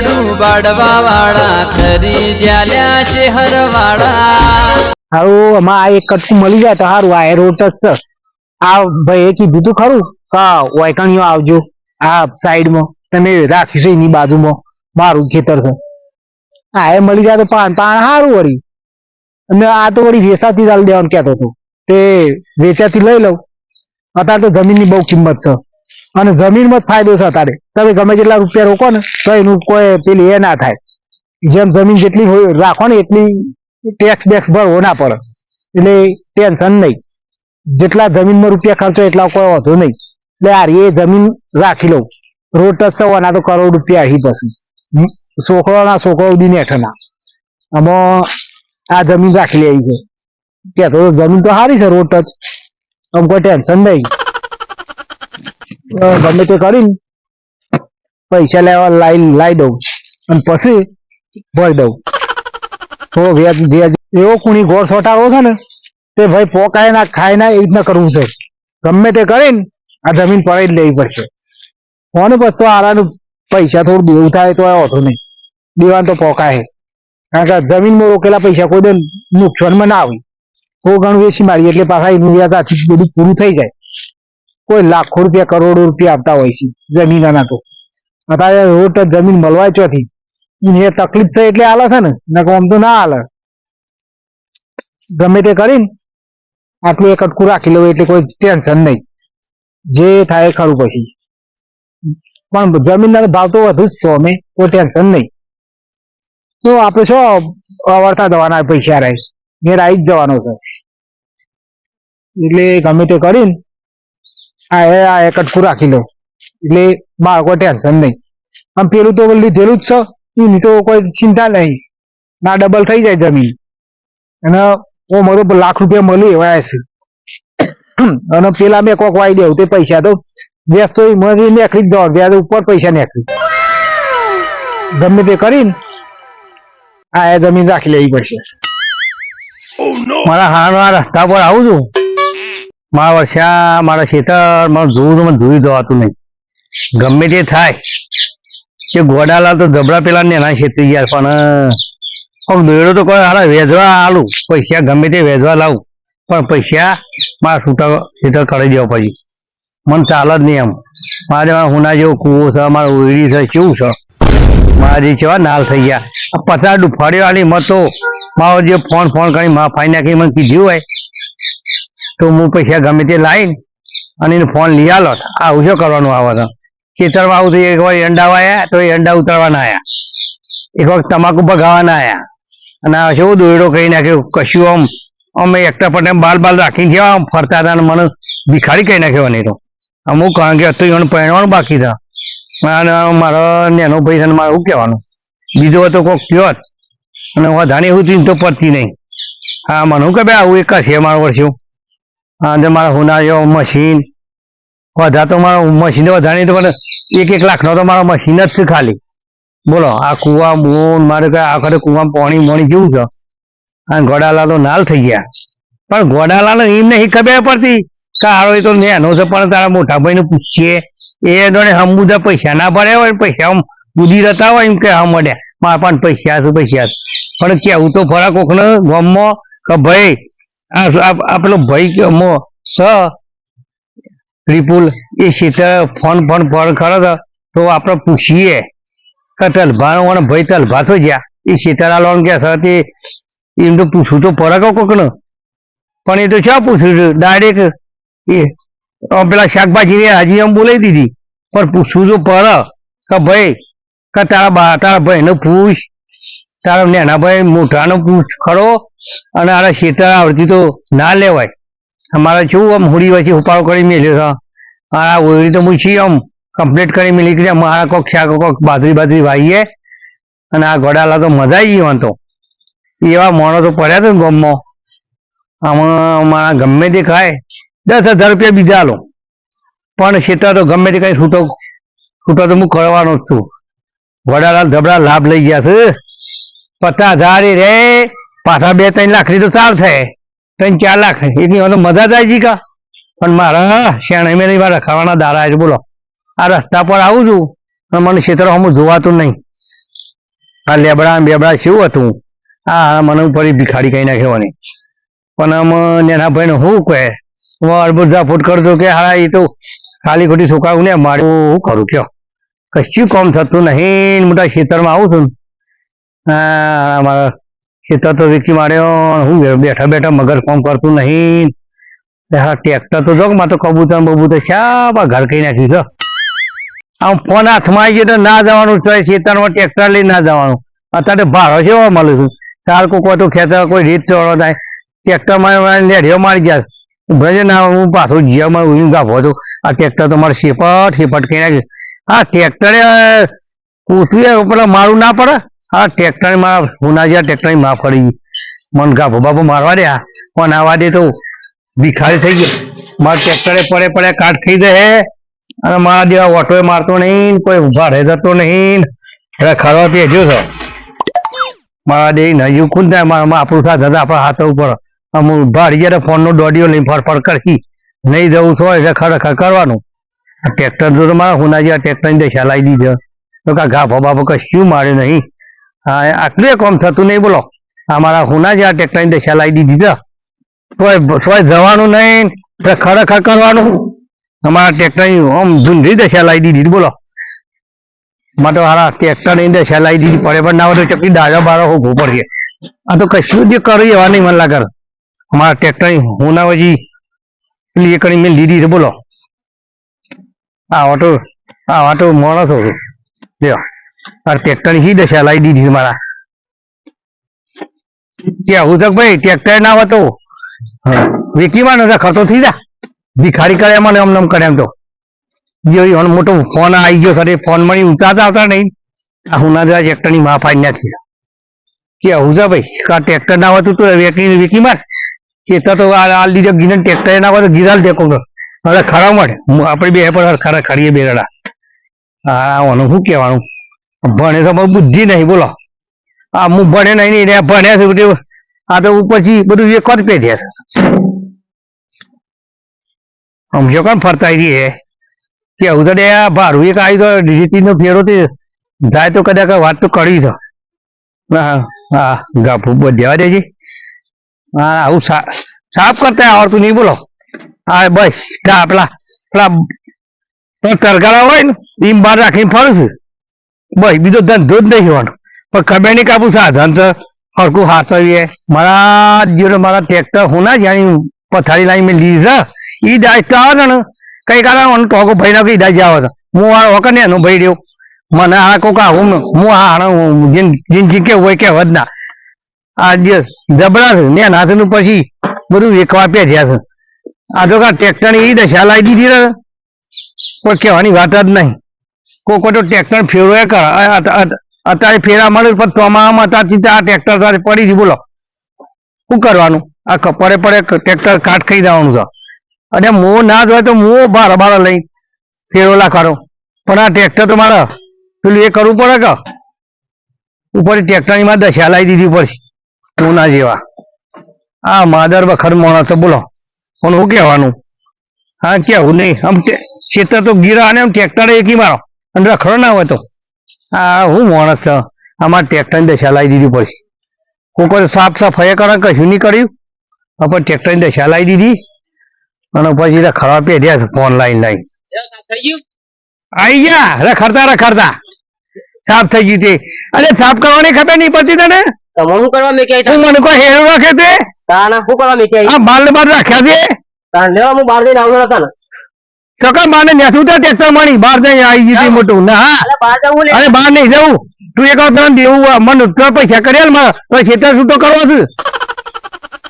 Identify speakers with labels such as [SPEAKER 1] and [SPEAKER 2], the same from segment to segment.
[SPEAKER 1] યાડું બાડવા વાળા, ખરી જ્યાલ્યા છે હરવાળા
[SPEAKER 2] હારું, આમાં આ એક કટકું મળી જાય તો હારું, આ રોટ છે. આ ભાઈ કીધું તું ખરું? કા, વાયકણીઓ આવજો, આ સાઈડમાં, તમે રાખીશું એની બાજુમાં, મારું ખેતર છે. હા એ મળી જાય તો પાન પાન સારું વળી. અને આ તો વળી વેચાતી ચાલ દેવાનું કહેતો હતો તે વેચાતી લઈ લઉં. અત્યારે તો જમીનની બહુ કિંમત છે. અને જમીનમાં જ ફાયદો છે તારે. તમે ગમે જેટલા રૂપિયા રોકો ને, તો એનું કોઈ પેલી એ ના થાય. જેમ જમીન જેટલી રાખો ને એટલી ટેક્સ બેક્સ ભરવો ના પડે. એટલે ટેન્શન નહીં. જેટલા જમીનમાં રૂપિયા ખર્ચો એટલા કોઈ વધુ નહીં. એટલે યાર એ જમીન રાખી લઉં. રોટ જ સવાના તો કરોડ રૂપિયા અહીં પછી. છોકરોના છોકરો સુધી નેઠના આમાં આ જમીન રાખી લેવી છે. કે તો જમીન તો સારી છે રોટ જ. આમ કોઈ ટેન્શન નહીં. ગમે તે કરીને પૈસા લેવા લાઈ લાઈ દઉં. અને પછી ભરી દઉં. તો વ્યાજ વ્યાજ એવો કુણી ગોળ સોટાવો છે ને, તે ભાઈ પોકાય ના, ખાય ના, એ રીતના કરવું છે. ગમે તે કરીને આ જમીન પડાવી લેવી પડશે. કોને પછી તો આરાનું પૈસા થોડું દેવું થાય તો હોતું નહીં. દેવાનું તો પોકાય. કારણ કે જમીનમાં રોકેલા પૈસા કોઈ નુકસાનમાં ના આવે. થોડું ઘણું વેચી મારી એટલે પાછા એનું વ્યાજ આથી બધું પૂરું થઈ જાય. કોઈ લાખો રૂપિયા, કરોડો રૂપિયા આપતા હોય છે જમીનના તો. અત્યારે રોડ જમીન મળવાય ચોથી. એ તકલીફ છે એટલે હાલે છે ને નકો આમ તો ના હાલે ગમે તે કરીને આટલું એક અટકું રાખી લેવું એટલે કોઈ ટેન્શન નહીં. જે થાય ખરું પછી. પણ જમીનના ભાવ તો વધુ જ છો અમે, કોઈ ટેન્શન નહીં. તો આપણે શું અવરતા જવાના, પૈસા રહે ઘેર આવી જ જવાનો છે. એટલે ગમે તે કરીને આ એ- આ એક અટકું રાખી લો એટલે બાળકો ટેન્શન નહીં. આમ પેલું તો લીધેલું જ છે. એની તો કોઈ ચિંતા નહીં. ના ડબલ થઈ જાય જમીન. અને હું મારો લાખ રૂપિયા મળી એવા છે. અને પેલા મેં કોક વાઈ દેવું તે પૈસા તો વ્યાજ તો એમાંથી નીકળી જ જવા વ્યાજ ઉપર પૈસા નીકળી. ગમે તે કરીને આ એ જમીન રાખી લેવી પડશે.
[SPEAKER 3] મારા હારવા રસ્તા પર આવું છું. મારા વર્ષા, મારા ખેતર મારું જોવું તો મને જોઈ જવાતું નહીં. ગમે તે થાય. કે ગોડાલા તો ધબડા પેલા નેના ખેતી ગયા પણ પણ મેળો તો કોઈ હારા વેચવા આલું. પૈસા ગમે તે વેચવા લાવું. પણ પૈસા મારા છૂટા ખેતર કરી દેવા પછી. મને ચાલે જ નહીં એમ. મારા હુના જેવો કૂવો છે, મારા ઓયડી છે, કેવું છે? મારા જે કેવા નાલ થઈ ગયા. આ પચાસ ડુફાડી વાળી મતો, મારો જે ફોન ફોન કરી મા ફાઈ નાખી મને કીધું હોય તો હું પૈસા ગમે તે લાવીને અને એને ફોન લઈ આલો. આવું શું કરવાનું આવે તો? ખેતરમાં આવું તો એક વાર અંડા વાયા તો એ અંડા ઉતારવાના આયા. એક વખત તમાકુ ભગાવાના આયા. અને આ શું દોયડો કહી નાખ્યો? કશું આમ, અમે એકટા પટે બાલ બાલ રાખીને ગયા આમ ફરતા હતા અને મને ભિખારી કહી નાખ્યો અને તો. અમુક કારણ કે હતું એને પહેરવાનું બાકી હતા અને મારો નેનો ભાઈ છે મારે શું કહેવાનું? બીજો હતો કોઈક કયો અને વધારે એવું ચિંતો પડતી નહીં. હા, મને કે ભાઈ આવું એક છે મારું વર્ષું? અને મારા હુના મશીન. વધારે તો મારો મશીન વધારે તો મને એક એક લાખનો તો મારો મશીન જ છે ખાલી. બોલો, આ કુવા, બોન, મારે કઈ આખરે કુવામાં પાણી મોણી જેવું છે? આ ગોડાલા તો નાલ થઈ ગયા. પણ ગોડાલાને એમ નહીં ખબર પડતી કે હારો એ તો નેનો છે, પણ તારા મોટા ભાઈને પૂછીએ. એ જોડે હમુદા પૈસા ના ભર્યા હોય, પૈસા બુદ્ધિ રતા હોય એમ કે હા, મળ્યા. મારા પણ પૈસા છે પૈસા છે. પણ કેવું તો ખરા કોકને ગામમાં કે ભાઈ આ આ- આ ભાઈ મો સ ત્રિપુલ એ શીતળ ફોન ફોન ફોન કરો તો તો આપણે પૂછીએ કે તલભાનો અને ભાઈ તલભા તો જ્યાં? એ શીતળા લોન કે તે એમ તો પૂછવું તો પડે કોકનો? પણ એ તો શા પૂછ્યું છે? ડાયરેક્ટ એ પેલા શાકભાજીની હાજી એમ બોલાવી દીધી. પણ પૂછવું તો પડે કે ભાઈ, કે તારા બા, તારા ભાઈને પૂછ. તારા નેનાભાઈ મોટાનો પૂછ ખરો અને આરા શેતર આવડતી તો ના લેવાય. અમારે શું આમ હોડી વચ્ચે ઉપાડો કરી મેલ્યો છે? આ હોળી તો મૂછી આમ કમ્પ્લીટ કરી મેલી કે મારા કોક શાક કોક બાદરી બાદરી વાઈએ અને આ ગોડાલા તો મજા આવી ગયો તો. એવા મોણો તો પડ્યા તો ગામમાં. આમાં મારા ગમે તે ખાય, દસ હજાર રૂપિયા બીજા લો પણ શેતર તો ગમે તે કઈ છૂટો છૂટો તો હું કરવાનો જ છું. વડાલાલ ધબડા લાભ લઈ ગયા છે. પચાસ હજાર રે, પાછા બે ત્રણ લાખ તો ચાલ થાય ત્રણ ચાર લાખ, એની તો મજા જાય જી કા? પણ મારા શેણે મેં મારા રખાવાના દારા છે, બોલો. આ રસ્તા પર આવું છું, પણ મને ક્ષેત્ર હું જોવાતું નહીં. આ લેબડા બેબડા શું હતું? આ મને ફરી ભિખાડી કઈ નાખેવાની પણ આમ નેના ભાઈ શું કહે હું અડબુજા ફૂટ કરતો કે હા, એ તો ખાલી ખોટી સુકાવું ને મારે હું કરું, કયો. કશું કામ થતું નહીં મોટા ખેતરમાં આવું છું ને આ મારા ખેતર તો વેચી માર્યો, હું બેઠા બેઠા મગર કોમ કરતું નહીં. હા ટ્રેક્ટર તો જોકમાં તો કબૂતર બબૂતર શા ઘર કઈ નાખ્યું છો. આમ ફોન હાથમાં આવી ગયો તો ના જવાનું ખેતરમાં ટ્રેક્ટર લઈને ના જવાનું. અત્યારે ભાડો છે એવો મળું છું? સાર કોઈ તો ખેતર કોઈ રીત ચોળો થાય. ટ્રેક્ટરમાં લેઢીઓ મારી ગયા. ભલે ના, હું પાછો જીવામાં હું ગાભો છું. આ ટ્રેક્ટર તો મારે શેપટ શેપટ કઈ નાખ્યું. હા ટ્રેક્ટરે પૂછવું પેલા મારું ના પડે? હા ટ્રેક્ટરમાં હુના જ્યાં ટ્રેક્ટરમાં પડી ગઈ મન ગાભો બાપો મારવા દે પણ આવા દે તો ભિખારી થઈ ગયો. મારા ટ્રેક્ટરે પડે પડે કાટ ખાઈ દે અને મારા જેવા ઓટોએ મારતો નહીં, કોઈ ઊભા રહે જતો નહીં. એટલે ખરવા પેજ્યો છો. મારા દે નજીવ ખુદ મારા આપણું સાથે હતા, આપણા હાથ ઉપર. અમુક ઊભા રહી ગયા ફોન નો દોડીઓ લઈને ફરફર કરશી. નહીં જવું છો એટલે ખરેખર કરવાનું. ટ્રેક્ટર તો મારા હુના જેવા ટ્રેક્ટરની દશા લાવી દીધો તો કા ઘા બાપો કશું માર્યું નહીં. હા આટલું કોમ થતું નહીં, બોલો. આ મારા હુના જેવા ટેક્ટરની દશા લાવી દીધી છે. તોય જવાનું નહીં ખરેખર કરવાનું. અમારા ટેક્ટરની આમ ધૂંધી દશા લાવી દીધી બોલો. માટે ટેક્ટરની દશા લાવી દીધી, પડે પણ ના હોય તો ચકલી દાદા બારો ઊભો પડશે. આ તો કશું જ કર્યું એવા નહીં મને લાગે અમારા ટેક્ટરની હું ના હજી પેલી એ કરી મેં લીધી છે, બોલો. આ ઓટો આ ઓટો માણસ હતું લ્યો. આ ટ્રેક્ટરની દશા લાવી દીધી મારા? કે હું તો ભાઈ ટ્રેક્ટર ના હતો વેચીમાં નતા ખર્ચો થઈ જા. ભિખારી કરે મને અમને કરે એમ તો. મોટો ફોન આવી ગયો સરે ફોન મળી ઉતારતા આવતા નહીં. આ જરા ટ્રેક્ટરની માં ફાડી નાખી કે હું ભાઈ, કા ટ્રેક્ટર ના હોતું તો વેકી વેકી માર. ખેતર તો આ લીધે ગીને ટ્રેક્ટર ના હોય તો ગીરાલ દેખો હવે ખરા મળે. આપણે બે પર ખરા ખરીએ બેરડા હા ઓનું શું કહેવાનું? ભણે તો બુદ્ધિ નહીં, બોલો. આ હું ભણે નહીં ને ભણ્યા છે, બધું. આ તો ઉપરથી બધું એક જ પેઢ્યા છે સમજો કોણ ફરતા રહી હે? કે આવું તો ભાડું એક આવી તો રીતિ નો ફેરો તે જાય તો કદાચ વાત તો કરી તો. હા હા, ગાભું બધ્યા દેજે. હા, આવું સાફ કરતા આવડતું નહીં, બોલો. હા, બસ પેલા પેલા તરગાળા હોય ને એમ બહાર રાખીને ફરું છું. બસ બીજો ધંધો જ નહીં હોવાનો. પણ ખબર નહીં કાબુ સાધન તો હરકું હાથવીએ. મારા જીરો મારા ટ્રેક્ટર હું ના જાણી પથારી લાવી મેં લીધા ઈ દાજ તો આવે ને. કઈ કારણ ટોકો ભાઈ ના કઈ આવે જાવ હું આ વખત ને એનું ભાઈ રહ્યો. મને આ કોક હું હું આ જીન કે હોય કે વધ ના. આ જે જબરા છે, ને નાથનું પછી બધું વેકવા પેઠ્યા છે. આ તો કા ટ્રેક્ટરની ઈ દશા લાવી દીધી ને કોઈ કહેવાની વાત જ નહીં. કોઈ કોઈ તો ટ્રેક્ટર ફેરવે કર અત્યારે ફેરા મળે પણ તમામ અત્યારથી આ ટ્રેક્ટર સાથે પડી છે. બોલો. શું કરવાનું? આ કપડે પડે ટ્રેક્ટર કાટ ખાઈ જવાનું છે. અને મો ના જોય તો મો બાર બાર લઈ ફેરોલા કરો પણ આ ટ્રેક્ટર તો મારે પેલું એ કરવું પડે કે ઉપર ટ્રેક્ટરની માં દશા લાવી દીધી પડશે મોના જેવા. આ માદર વખર મોણા તો બોલો. પણ હું કહેવાનું? હા, કેવું નહીં. આમ ખેતર તો ગીરા અને આમ ટ્રેક્ટર એકી મારો. અને રખડો ના હોય તો? આ હું માણસ છે. આમાં ટ્રેક્ટરની દશા લાવી દીધી પડશે કોઈ સાફ સફાઈ કરે કશું નહીં કર્યું. આપણે ટ્રેક્ટરની દશા લાવી દીધી. અને પછી રખડવા પેઢ્યા ફોન લાઈન લાઈન આવી ગયા. રખડતા રખડતા. સાફ થઈ ગયું તે. અરે સાફ કરવાની ખબર નહીં પડતી તને?
[SPEAKER 4] તમારું કરવા મેં
[SPEAKER 3] હું મને કોઈ હેરો રાખે તે?
[SPEAKER 4] તાના શું કરવા મેં
[SPEAKER 3] આ બાલ બાર રાખ્યા છે?
[SPEAKER 4] તાન લેવા હું બહાર જઈને આવતો હતા ને.
[SPEAKER 3] સકલ માને નેસું તો ટ્રેક્ટર મળી. બહાર જઈ આવી ગઈ હતી મોટું. ના હા.
[SPEAKER 4] અરે બહાર
[SPEAKER 3] અરે નહીં જવું. તું એક વાર તને દેવું મને તો પૈસા કર્યા મારા તો ખેતર છૂટો કરવો છે?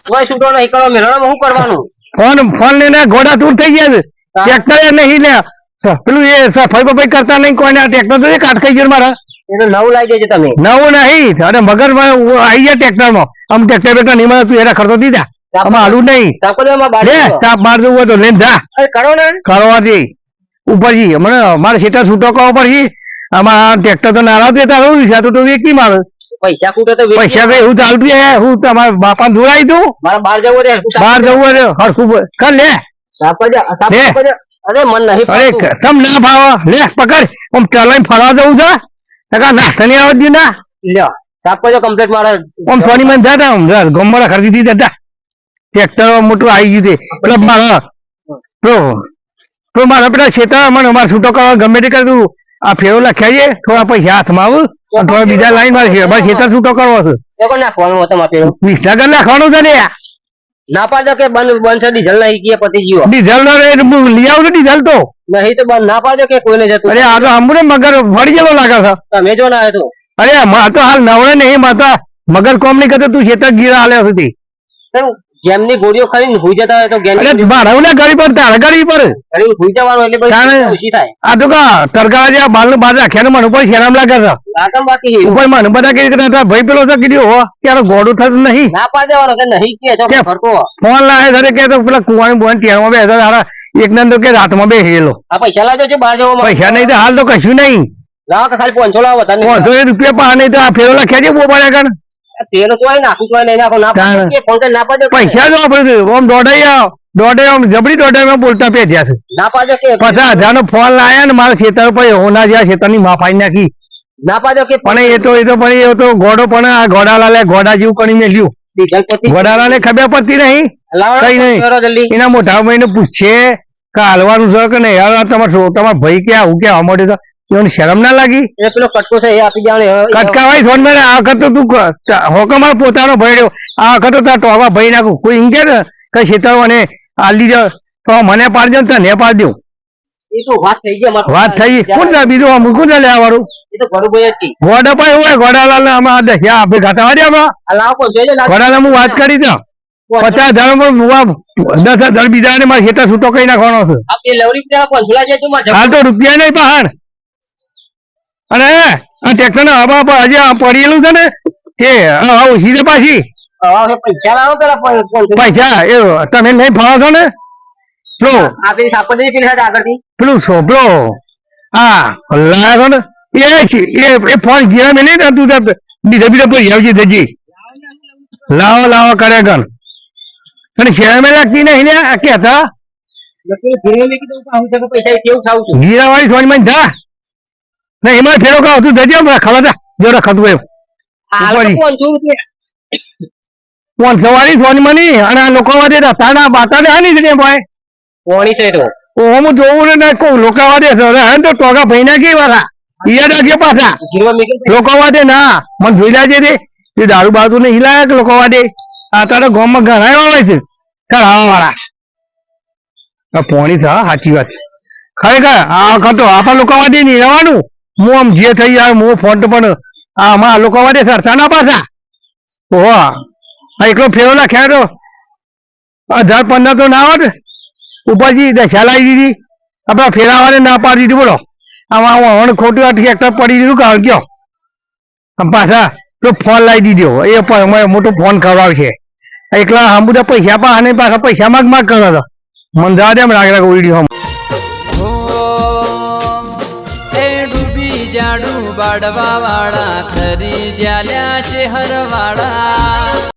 [SPEAKER 4] કોઈ છૂટો નહીં કરો. મેળવવામાં શું કરવાનું?
[SPEAKER 3] ફોન ફોન લઈને ઘોડા દૂર થઈ ગયા છે. ટ્રેક્ટર નહીં લે. પેલું એ સફાઈ બફાઈ કરતા નહીં કોઈને. ટ્રેક્ટર તો કાટ ખાઈ ગયું મારા.
[SPEAKER 4] નવું લાવી દેજો તમે
[SPEAKER 3] નવું નહીં. અરે મગર આવી ગયા ટ્રેક્ટરમાં આમ ટ્રેક્ટર બેટર નહીં મળે તું એના ખર્ચો દીધા. આમાં હાલું નહીં.
[SPEAKER 4] બહાર
[SPEAKER 3] જવું તો લઈને જા.
[SPEAKER 4] કરો ને.
[SPEAKER 3] કરવાથી. ઉપરથી. મને મારે સીટા છૂટો કરવો પડશે અમારા ટ્રેક્ટર તો નારાજ દેતા રહું છે તો વેચી મારે.
[SPEAKER 4] પૈસા ખૂટે તો
[SPEAKER 3] પૈસા કઈ હું ચાલતું તમારા બાપા જોડાઈ દઉં.
[SPEAKER 4] મારે બહાર જવું રે
[SPEAKER 3] બહાર જવું રે હરખું કર લે.
[SPEAKER 4] અરે મન નહીં
[SPEAKER 3] અરે તમ ના ભાવ લે પકડ. આમ ચલાઈ ફરવા જવું છે. નકા નાસ્તા નહીં ના.
[SPEAKER 4] લ્યો સાપ કમ્પ્લીટ મારે
[SPEAKER 3] આમ સોની મન જતા ગમવાળા ખરીદી જતા ટ્રેક્ટર મોટું આવી ગયું છે. એટલે મારા તો તો મારા પેલા ખેતર મને અમારે છૂટો કરવા ગમે તે કરું. આ ફેરો લખ્યા છે. થોડા પૈસા હાથમાં આવું. થોડા બીજા લાઈનમાં છે મારે ખેતર છૂટો કરવો છે.
[SPEAKER 4] નાખવાનું હતું પેલું?
[SPEAKER 3] વીસ ટકા નાખવાનું છે ને
[SPEAKER 4] ના પાડો કે બંધ બંધ છે? ડીઝલ નહીં કે પતી ગયો?
[SPEAKER 3] ડીઝલ નો રેટ લઈ આવું ડીઝલ તો.
[SPEAKER 4] નહીં તો બંધ ના પાડો કે કોઈને જતું?
[SPEAKER 3] અરે આ તો હમણાં મગર ફરી જેવો લાગે છે.
[SPEAKER 4] તમે જો ના તો
[SPEAKER 3] અરે મા તો હાલ નવડે નહીં માતા મગર કોમ નહીં કરતો તું ખેતર ગીરા હાલે સુધી.
[SPEAKER 4] જેમની ગોળીઓ ખાઈને હુઈ જતા હોય તો
[SPEAKER 3] અરે
[SPEAKER 4] ગેમની
[SPEAKER 3] મારા પર તારા ગળી પર.
[SPEAKER 4] ઘણી હુઈ જવાનું એટલે પછી ઓછી થાય.
[SPEAKER 3] આ તો કા તરગાળા જેવા બાલ બાદ રાખ્યા મને ઉપર શેરામ લાગે છે.
[SPEAKER 4] લાગમ બાકી
[SPEAKER 3] ઉપર મન બધા કે હતા ભાઈ પેલો તો કીધું હો ત્યારે ગોડું થતું નહીં.
[SPEAKER 4] ના પા દેવાનો કે નહીં કે
[SPEAKER 3] તો
[SPEAKER 4] ફરતો
[SPEAKER 3] ફોન લાવે ધરે કે તો પેલા કુવાની બોન ટેણમાં બેસે તારા એક નંદ કે રાતમાં બેસેલો.
[SPEAKER 4] આ પૈસા લાજો છે બહાર જવા
[SPEAKER 3] પૈસા નહીં તો હાલ તો કશું નહીં.
[SPEAKER 4] લાવો કે ખાલી પાંચસો લાવો તને
[SPEAKER 3] પાંચસો રૂપિયા પા નહીં તો આ ફેરો લખ્યા છે બોબાળ્યા કણ
[SPEAKER 4] તેલ તો નાખું તો નહીં નાખો. ના પાડો
[SPEAKER 3] તાણે.
[SPEAKER 4] કે ફોન ના પાડો
[SPEAKER 3] પૈસા જો આપણે ઓમ દોડાઈ આવ આમ જબરી દોડાઈ બોલતા પેજ્યા છે.
[SPEAKER 4] ના પાડો કે
[SPEAKER 3] પચાસ હજાર નો ફોન લાયા ને મારા ખેતર પર હોના જ્યાં ખેતરની માફાઈ નાખી.
[SPEAKER 4] ના પાડો કે
[SPEAKER 3] પણ એ તો એ તો પણ એ તો ગોડો પણ આ જેવું કરી મેલ્યું.
[SPEAKER 4] ડીઝલ પતી
[SPEAKER 3] ગોડાલાલે ખબર પડતી નહીં? કઈ નહીં. એના મોટા ભાઈને પૂછે કે હાલવાનું છે કે નહીં? યાર તમારે છો- તમારા ભાઈ કે આવું કે આવા માટે તો એને શરમ ના લાગી?
[SPEAKER 4] એ પેલો કટકો છે એ આપી જાણે
[SPEAKER 3] કટકાવાય ફોન મેં આ વખત તો તું ક- પોતાનો ભાઈ આ વખત તો તાર ટોવા ભાઈ નાખું. કોઈ એમ કે ને કે શેતર આલી દે તો મને પાડજો ને તને પાડ દઉં.
[SPEAKER 4] એ તો વાત થઈ ગઈ અમારે.
[SPEAKER 3] વાત થઈ કોણ જા બીજું? આમ કોણ જા લેવા વાળું
[SPEAKER 4] એ તો ઘરું ભાઈ જ છે.
[SPEAKER 3] ગોડા પાય હોય ગોડાલાલ ને આમાં દસ્યા આપે ઘાટા વાળ્યા હું વાત કરી તો પચાસ હજાર દસ હજાર બીજા ને મારે ખેતર છૂટો કઈ નાખવાનો છે. હાલ તો રૂપિયા નહીં પહાડ. અને આ ટ્રેક્ટર ના હવા પર હજી પડેલું છે ને કે હા સીધે પાછી.
[SPEAKER 4] પૈસા લાવો પેલા
[SPEAKER 3] પૈસા. એ તમે નહીં ફાવો છો ને?
[SPEAKER 4] આ પેલી
[SPEAKER 3] છોપલો હા લાયો છો ને? એ એ એ ફોન ગીરા મેં નહીં તું બીજા બીજા પર આવજે જજી. લાવો લાવો કરે ગણ અને શેર મેં લાગતી નહીં ને આ કેતા?
[SPEAKER 4] પેલી ભીડમાં મેં કીધું પાછું છે કે પૈસા એ કેવું ખાવું છું?
[SPEAKER 3] ગીરા વાળી સોની માં જા. ને એમાં ફેરો કાવ તું જજે હમણાં ખબર જા. જો રખતું એમ.
[SPEAKER 4] હાલ તો
[SPEAKER 3] ઉપાડી.
[SPEAKER 4] 500 રૂપિયા.
[SPEAKER 3] કોણ સવારી સોની મની અને આ લોકો વાદે બાતા દે ની જને ભાઈ.
[SPEAKER 4] પોણી છે તો.
[SPEAKER 3] ઓ હું ને ના કહું લોકો વાદે છે હે તો ટોગા ભાઈ ના કે વાળા ઈયા રાખે પાછા?
[SPEAKER 4] ભીડમાં મેં કીધું
[SPEAKER 3] લોકો વાદે ના. મને જોઈ લાજે રે એ દારૂ બાજુ ને હિલાયા કે લોકો વાદે આ તારે ગામમાં ઘણા એવા હોય છે ચડાવવા વાળા પોણી છે સાચી વાત ખરેખર આ વખત તો આપણા લોકો વાદે નહીં રહેવાનું. હું આમ જે થઈ જાય હું ફોન પણ આ આમાં લોકો માટે સરતા ના પાછા ઓહો, આ એકલો ફેરો ના ખેડો હજાર પંદર તો ના હોત. ઉપરથી દશા લાવી દીધી. આપણા ફેરાવાને ના પાડી દીધું, બોલો. આમાં વણ ખોટું આ ટ્રેક્ટર પડી દીધું કારણ કયો આમ પાછા તો ફોન લાવી દીધો. એ પણ અમારે મોટો ફોન કરાવશે એકલા આમ બધા પૈસા પાસે પાછા પૈસા માગ માગ કરો હતો. મને એમ રાગ રાગ ઉડી
[SPEAKER 1] બાડવા વાળા ખરી જ્યાલ્યા છે હરવાળા.